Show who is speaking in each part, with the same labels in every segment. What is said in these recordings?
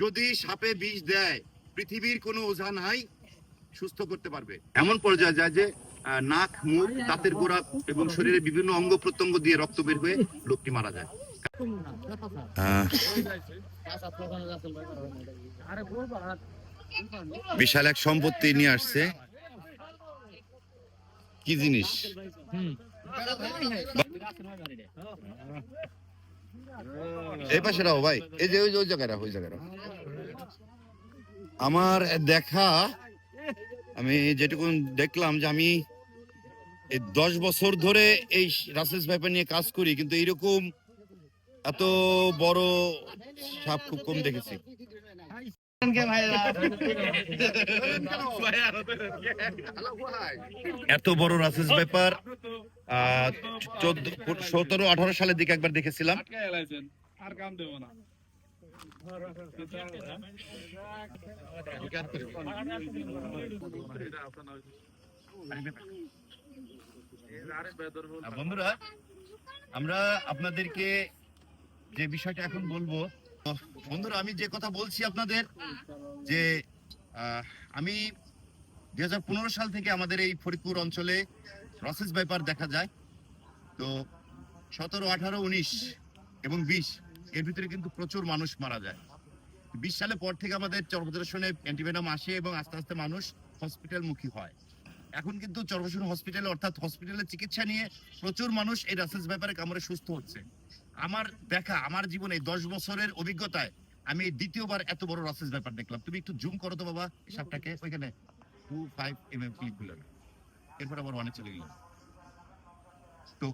Speaker 1: যদি সাপে বিষ দেয়, পৃথিবীর কোনো ওঝা নাই, সুস্থ করতে পারবে। এমন পর্যায়ে যায় যে নাক, মুখ, দাঁতের গোড়া এবং শরীরের বিভিন্ন অঙ্গ প্রত্যঙ্গ দিয়ে রক্ত বের হয়ে লোকটি মারা যায়। বিশাল এক সম্পত্তি নিয়ে আসছে। কি জিনিস? এই পাশে রাখো ভাই এই যে ওই যে ওই জায়গায় রাখো ওই জায়গায় রাখো আমার দেখা আমি যেটুকু দেখলাম যে আমি এই দশ বছর ধরে এই রাসেস ভাইপার নিয়ে কাজ করি কিন্তু এইরকম এত বড় সাপ খুব কম দেখেছি। এত বড় রাসেস ব্যাপার সতেরো, আঠারো সালের দিকে একবার দেখেছিলাম।
Speaker 2: আর কাম না
Speaker 1: বন্ধুরা, আমরা আপনাদেরকে যে বিষয়টা এখন বলব বন্ধুরা, আমি যে কথা বলছি আপনাদের, যে আমি দুই সাল থেকে আমাদের এই ফরিদপুর অঞ্চলে রসেস ব্যাপার দেখা যায়। তো সতেরো, আঠারো, উনিশ এবং বিশ, এর ভিতরে কিন্তু প্রচুর মানুষ মারা যায়। বিশ সালের পর থেকে আমাদের চর্বদর্শনে অ্যান্টিভেনাম আসে এবং আস্তে আস্তে মানুষ হসপিটাল মুখী হয়। এখন কিন্তু চর্বসন হসপিটালে অর্থাৎ হসপিটালে চিকিৎসা নিয়ে প্রচুর মানুষ এই রাসেস ব্যাপারে কামড়ে সুস্থ হচ্ছে। আমার দেখা, আমার জীবনে দশ বছরের অভিজ্ঞতায় আমি দ্বিতীয়বার এত বড় রাসেস ব্যাপার দেখলাম। তুমি একটু জুম করো তো বাবা, এই সাপটাকে ওইখানে টু ফাইভ এম এম ক্লিকগুলো এরপর অনেক চলে তো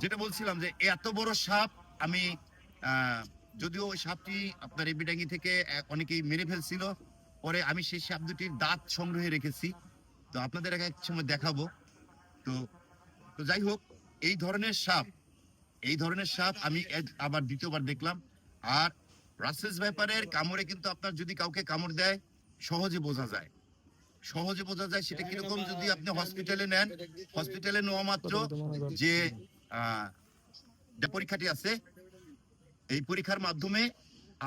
Speaker 1: যেটা বলছিলাম যে এত বড় সাপ, আমি যদিও ওই সাপটি আপনার এবিডাঙ্গি থেকে অনেকেই মেরে ফেলছিল, পরে আমি সেই সাপ দুটির দাঁত সংগ্রহে রেখেছি। তো আপনাদের এক এক সময় দেখাবো। তো তো যাই হোক, এই ধরনের সাপ, এই ধরনের সাপ আমি আবার দ্বিতীয়বার দেখলাম। আর রাসেস ব্যাপারের কামড়ে কিন্তু আপনার যদি কাউকে কামড় দেয়, সহজে বোঝা যায়। সহজে বোঝা যায় সেটা কীরকম যদি আপনি হসপিটালে নেন। হসপিটালে নেওয়া মাত্র যে পরীক্ষাটি আছে, এই পরীক্ষার মাধ্যমে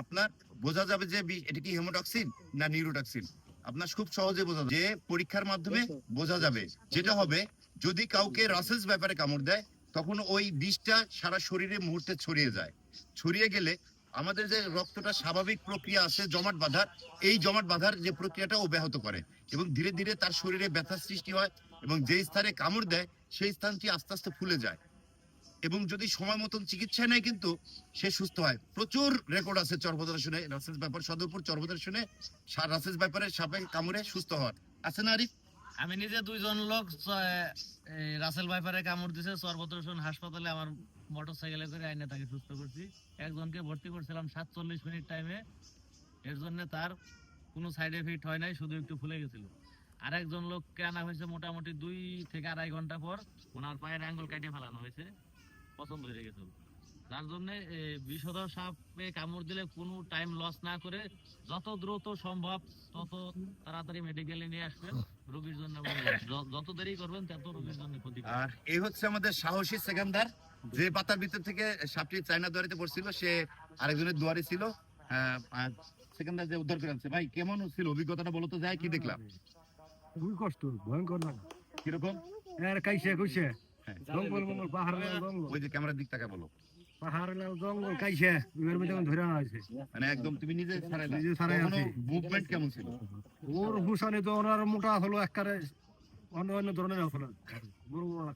Speaker 1: আপনার বোঝা যাবে যে এটা কি হেমোটক্সিন না নিউরোটক্সিন আপনার খুব সহজে বোঝা যে পরীক্ষার মাধ্যমে বোঝা যাবে। যেটা হবে যদি কাউকে রাসেলস ব্যাপারে কামড় দেয় তখন ওই বিষটা সারা শরীরে মুহূর্তে ছড়িয়ে যায়। ছড়িয়ে গেলে আমাদের যে রক্তটা স্বাভাবিক প্রক্রিয়া আছে জমাট বাঁধার এই জমাট বাঁধার যে প্রক্রিয়াটা ও ব্যাহত করে এবং ধীরে ধীরে তার শরীরে ব্যথার সৃষ্টি হয় এবং যে স্থানে কামড় দেয় সেই স্থানটি আস্তে আস্তে ফুলে যায়। এবং যদি সময় মতন চিকিৎসা নেয় কিন্তু সে সুস্থ হয়। প্রচুর রেকর্ড আছে চর্বদর্শনে রাসেস ব্যাপার সদরপুর চর্বদর্শনে রাসেস ব্যাপারে সাপে কামড়ে সুস্থ হওয়ার। আছে না আরিফ?
Speaker 3: আমি নিজে দুইজন লোক রাসেল ভাইপারে কামড় দিছে সর্বদর্শন হাসপাতালে আমার মোটর সাইকেলে করে আইনে তাকে সুস্থ করছি। একজনকে ভর্তি করছিলাম সাতচল্লিশ মিনিট টাইমে এর জন্য তার কোনো সাইড এফেক্ট হয় নাই, শুধু একটু ফুলে গেছিল। আর একজন লোককে আনা হয়েছে মোটামুটি দুই থেকে আড়াই ঘণ্টা পর। ওনার পায়ের আঙ্গুল কাটিয়ে ফেলানো হয়েছে। পছন্দ হয়ে গেছিল যার জন্য বিষধর সাপে কামড় দিলে কোনো টাইম লস না করে যত দ্রুত সম্ভব তত তাড়াতাড়ি মেডিকেলে নিয়ে আসবেন। রোগীর জন্য যত দেরি করবেন তত রোগীর জন্য ক্ষতি
Speaker 1: আর এই হচ্ছে আমাদের সাহসী সেকেন্দার যে পাতার ভিতর থেকে সাপটি চায়না দুয়ারিতে পড়ছিল সে আরেকজনের দুয়ারে ছিল। সেকেন্দার যে উদ্ধার করে আনছে ভাই কেমন ছিল? অভিজ্ঞতাটা বলো তো যায় কি দেখলাম?
Speaker 4: খুবই কষ্ট ভয়ঙ্কর না
Speaker 1: কীরকম?
Speaker 4: এর কাইছে কইছে। জঙ্গল মঙ্গল পাহাড় জঙ্গল।
Speaker 1: ওই যে ক্যামেরার দিক তাকা বলো।
Speaker 4: পাহাড় জঙ্গল কাইছে এবার মধ্যে ধরে আনা
Speaker 1: মানে একদম তুমি নিজে ছাড়াইলা
Speaker 4: নিজে ছাড়াই আছি।
Speaker 1: মুভমেন্ট কেমন ছিল?
Speaker 4: ওর হুসানি তো ওনার মোটা হলো একবারে অন্য অন্য ধরনের হলো। বড় বড়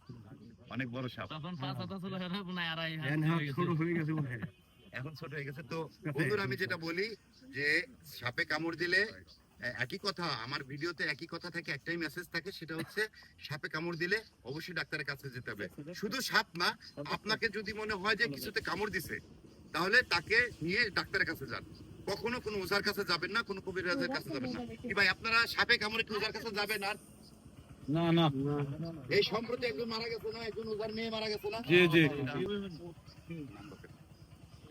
Speaker 1: অনেক বড় সাপ।
Speaker 3: তখন পাঁচ হাতে ছিল না আড়াই হাত
Speaker 4: এন হাত
Speaker 3: হয়ে।
Speaker 4: ছোট হয়ে গেছে মনে হয়
Speaker 1: এখন ছোট হয়ে গেছে। তো বন্ধুরা আমি যেটা বলি যে সাপে কামড় দিলে একই কথা আমার ভিডিওতে একই কথা থাকে একটাই মেসেজ থাকে সেটা হচ্ছে সাপে কামড় দিলে অবশ্যই ডাক্তারের কাছে যেতে হবে। শুধু সাপ না আপনাকে যদি মনে হয় যে কিছুতে কামড় দিছে তাহলে তাকে নিয়ে ডাক্তারের কাছে যান। কখনো কোনো ওঝার কাছে যাবেন না কোনো কবিরাজের কাছে যাবেন না। কি ভাই আপনারা সাপে কামড়ে কি ওঝার কাছে যাবেন আর?
Speaker 2: না না।
Speaker 1: এই সম্প্রতি একজন মারা গেছে না একজন ওঝার মেয়ে মারা গেছে না?
Speaker 2: জি জি।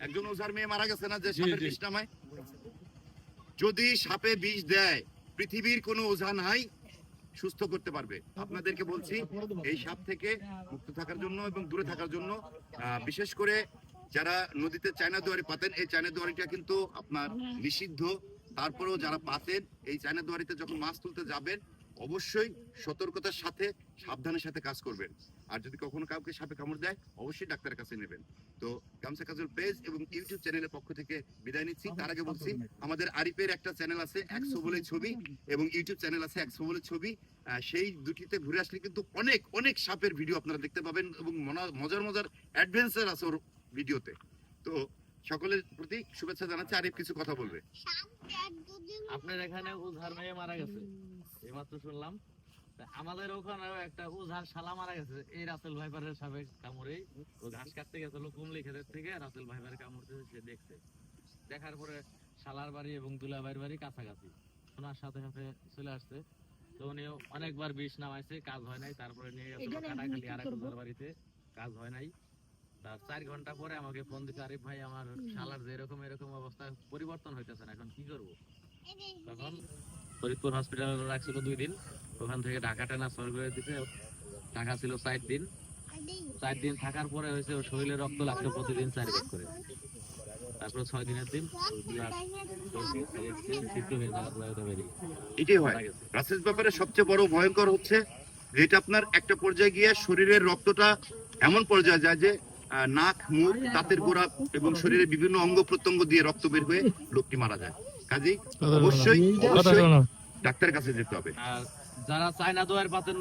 Speaker 1: একজন ওঝার মেয়ে মারা গেছে না যে সাপের
Speaker 2: জি।
Speaker 1: যদি সাপে বিষ দেয়, পৃথিবীর কোনো ওঝা নাই, সুস্থ করতে পারবে। আপনাদেরকে বলছি, এই সাপ থেকে মুক্ত থাকার জন্য এবং দূরে থাকার জন্য বিশেষ করে যারা নদীতে চায়না দুয়ারি পাতেন, এই চায়না দুয়ারিটা কিন্তু আপনার নিষিদ্ধ। তারপরেও যারা পাতেন, এই চায়না দুয়ারিতে যখন মাছ তুলতে যাবেন, অবশ্যই সতর্কতার সাথে সাবধানের সাথে কাজ করবেন। আর যদি কখনো কাউকে সাপে কামড় দেয় অবশ্যই ডাক্তারের কাছে নেবেন। তো গামছা কাজল পেজ এবং ইউটিউব চ্যানেলের পক্ষ থেকে বিদায় নিচ্ছি। তার আগে বলছি আমাদের আরিফের একটা চ্যানেল আছে একশো বলে ছবি এবং ইউটিউব চ্যানেল আছে একশো বলে ছবি। সেই দুটিতে ঘুরে আসলে কিন্তু অনেক অনেক সাপের ভিডিও আপনারা দেখতে পাবেন এবং মজার মজার অ্যাডভেঞ্চার আছে ওর ভিডিওতে। তো সকলের প্রতি শুভেচ্ছা জানাচ্ছি। আরিফ কিছু কথা বলবে।
Speaker 3: আপনার এখানে মারা গেছে। এইমাত্র শুনলাম। আমাদের ওখানেও একটা উঝার শালা মারা গেছে। এই রাসেল ভাইপারের সাবেক কামড়েই ও ঘাস কাটতে গেছিল কুমলি ক্ষেতের থেকে রাসেল ভাইপারের কামড় দিয়েছে, সে দেখছে। দেখার পরে শালার বাড়ি এবং দুলাভাইয়ের বাড়ি কাছাকাছি। শোনার সাথে সাথে চলে আসছে। তো উনিও অনেকবার বিষ নামাইছে কাজ হয় নাই। তারপরে নিয়ে গেছে কাটাখালি আর বাড়িতে। কাজ হয় নাই। তার চার ঘণ্টা পরে আমাকে ফোন দিচ্ছে আরিফ ভাই আমার শালার যে এরকম এরকম অবস্থা পরিবর্তন হইতেছে না এখন কি করব? তখন ফরিদপুর হসপিটালে রাখছিল দুই দিন। ওখান থেকে ঢাকা ট্রান্সফার করে দিতে ঢাকা ছিল চার দিন। চার দিন থাকার পরে হয়েছে ওর শরীরে রক্ত লাগছে প্রতিদিন চার ব্যাগ করে। তারপর ছয় দিনের দিন
Speaker 1: এটাই হয়। ব্যাপারে সবচেয়ে বড় ভয়ঙ্কর হচ্ছে যেটা আপনার একটা পর্যায়ে গিয়ে শরীরের রক্তটা এমন পর্যায়ে যায় যে নাক মুখ দাঁতের গোড়া এবং শরীরের বিভিন্ন অঙ্গ প্রত্যঙ্গ দিয়ে রক্ত বের হয়ে লোকটি মারা যায়। কাজেই অবশ্যই অবশ্যই ডাক্তারের কাছে যেতে হবে।
Speaker 3: যারা চায়না দোয়ার পাতের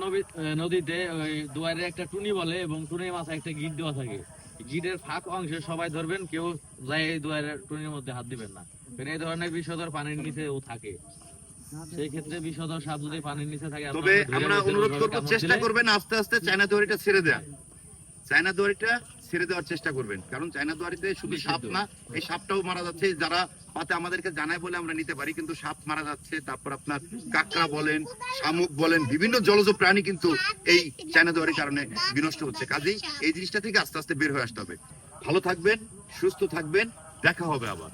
Speaker 3: নদীতে ওই দোয়ারে একটা টুনি বলে এবং টুনির মাথায় একটা গিট দেওয়া থাকে। গিটের ফাঁক অংশে সবাই ধরবেন কেউ যায় এই দোয়ারের টুনির মধ্যে হাত দিবেন না। কারণ এই ধরনের বিষধর পানির নিচে ও থাকে। সেই ক্ষেত্রে বিষধর সাপ যদি পানির নিচে থাকে
Speaker 1: তবে আমরা অনুরোধ করব চেষ্টা করবেন আস্তে আস্তে চায়না দুয়ারিটা ছেড়ে দেয়া চায়না দুয়ারিটা ছেড়ে দেওয়ার চেষ্টা করবেন। কারণ চায়না দুয়ারিতে শুধু সাপ না এই সাপটাও মারা যাচ্ছে। যারা পাতে আমাদেরকে জানায় বলে আমরা নিতে পারি কিন্তু সাপ মারা যাচ্ছে। তারপর আপনার কাকড়া বলেন শামুক বলেন বিভিন্ন জলজ প্রাণী কিন্তু এই চায়না দুয়ারির কারণে বিনষ্ট হচ্ছে। কাজেই এই জিনিসটা থেকে আস্তে আস্তে বের হয়ে আসতে হবে। ভালো থাকবেন সুস্থ থাকবেন। দেখা হবে আবার।